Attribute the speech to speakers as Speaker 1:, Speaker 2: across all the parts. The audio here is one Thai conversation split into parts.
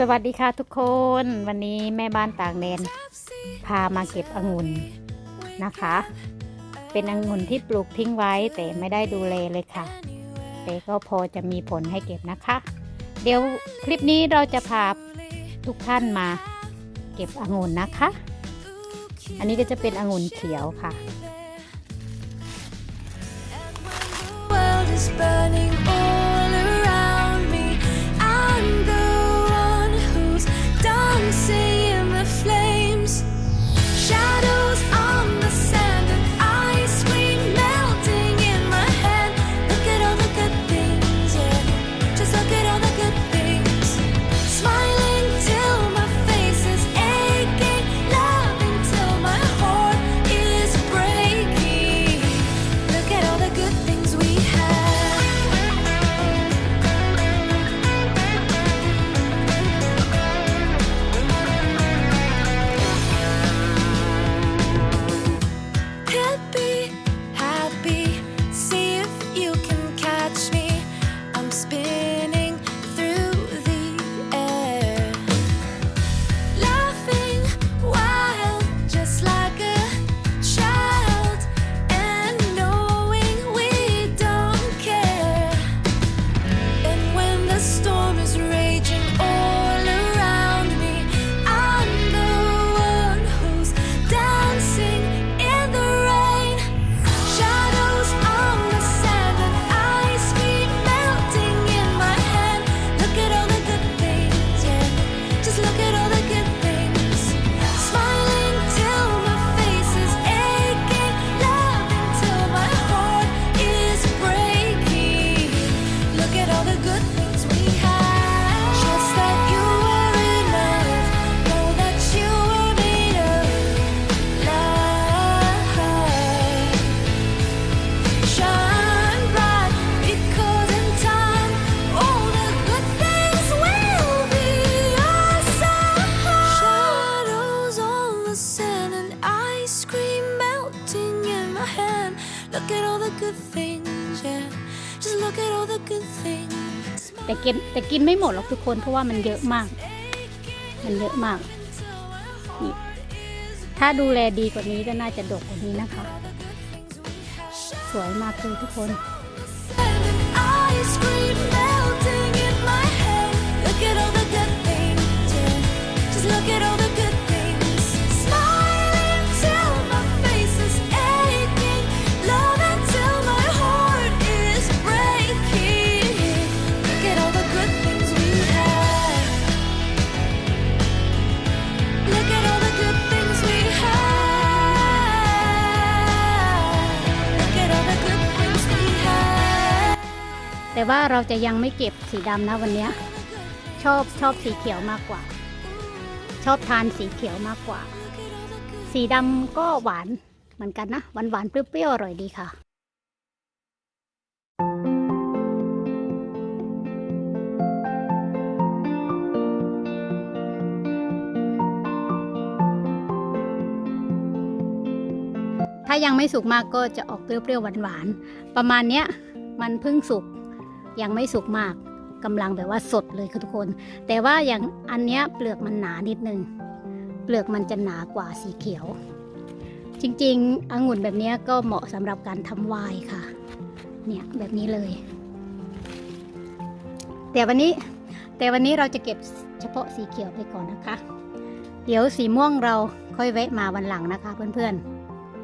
Speaker 1: สวัสดีค่ะทุกคนวันนี้แม่บ้านต่างแดนพามาเก็บองุ่นนะคะ เป็นองุ่นที่ปลูกทิ้งไว้แต่ไม่ได้ดูแลเลยค่ะ แต่ก็พอจะมีผลให้เก็บนะคะ เดี๋ยวคลิปนี้เราจะพาทุกท่านมาเก็บองุ่นนะคะ อันนี้ก็จะเป็นองุ่นเขียวค่ะ
Speaker 2: world is burning good things, yeah. Just look at all the good things.
Speaker 1: แต่กินแต่กินไม่หมดหรอกทุกคนเพราะว่ามันเยอะมาก มันเยอะมากนี่ถ้าดูแลดีกว่านี้ก็น่าจะดกกว่านี้นะคะ สวยมากเลยทุกคน
Speaker 2: Ice cream
Speaker 1: แต่ว่าเราจะยังไม่เก็บสีดำนะวันนี้ชอบชอบสีเขียวมากกว่า ชอบทานสีเขียวมากกว่า สีดำก็หวานเหมือนกันนะหวานหวานๆเปรี้ยวๆอร่อยดีค่ะถ้ายังไม่สุกมากก็จะออกเปรี้ยวๆหวานๆ ประมาณเนี้ย มันเพิ่งสุก ยังไม่สุกมากกำลังแบบว่าสดเลยค่ะทุกคน แต่ว่าอย่างอันเนี้ยเปลือกมันหนานิดนึง เปลือกมันจะหนากว่าสีเขียว จริงๆองุ่นแบบนี้ก็เหมาะสำหรับการทำไวน์ค่ะ เนี่ยแบบนี้เลย แต่วันนี้แต่วันนี้เราจะเก็บเฉพาะสีเขียวไปก่อนนะคะ เดี๋ยวสีม่วงเราค่อยแวะมาวันหลังนะคะเพื่อน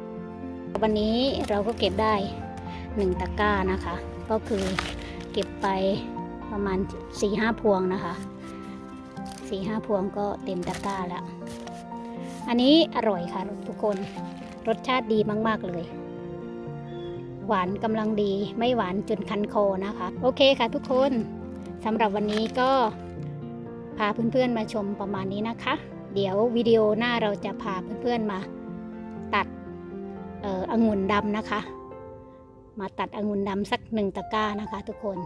Speaker 1: ๆ วันนี้เราก็เก็บได้หนึ่งตะกร้านะคะ ก็คือ เก็บไปประมาณ4ีห้าพวงนะคะ4ีห้าพวงก็เต็มตะกร้าแล้ว อันนี้อร่อยค่ะทุกคนรสชาติดีมาก ๆ เลย หวานกำลังดีไม่หวานจนคันคอนะคะ โอเคค่ะทุกคนสำหรับวันนี้ก็พาเพื่อนๆมาชมประมาณนี้นะคะ เดี๋ยววิดีโอหน้าเราจะพาเพื่อนๆมาตัดอ่อองุ่นดำนะคะ มาตัดองุ่นดำสักหนึ่งตะกร้านะคะทุกคน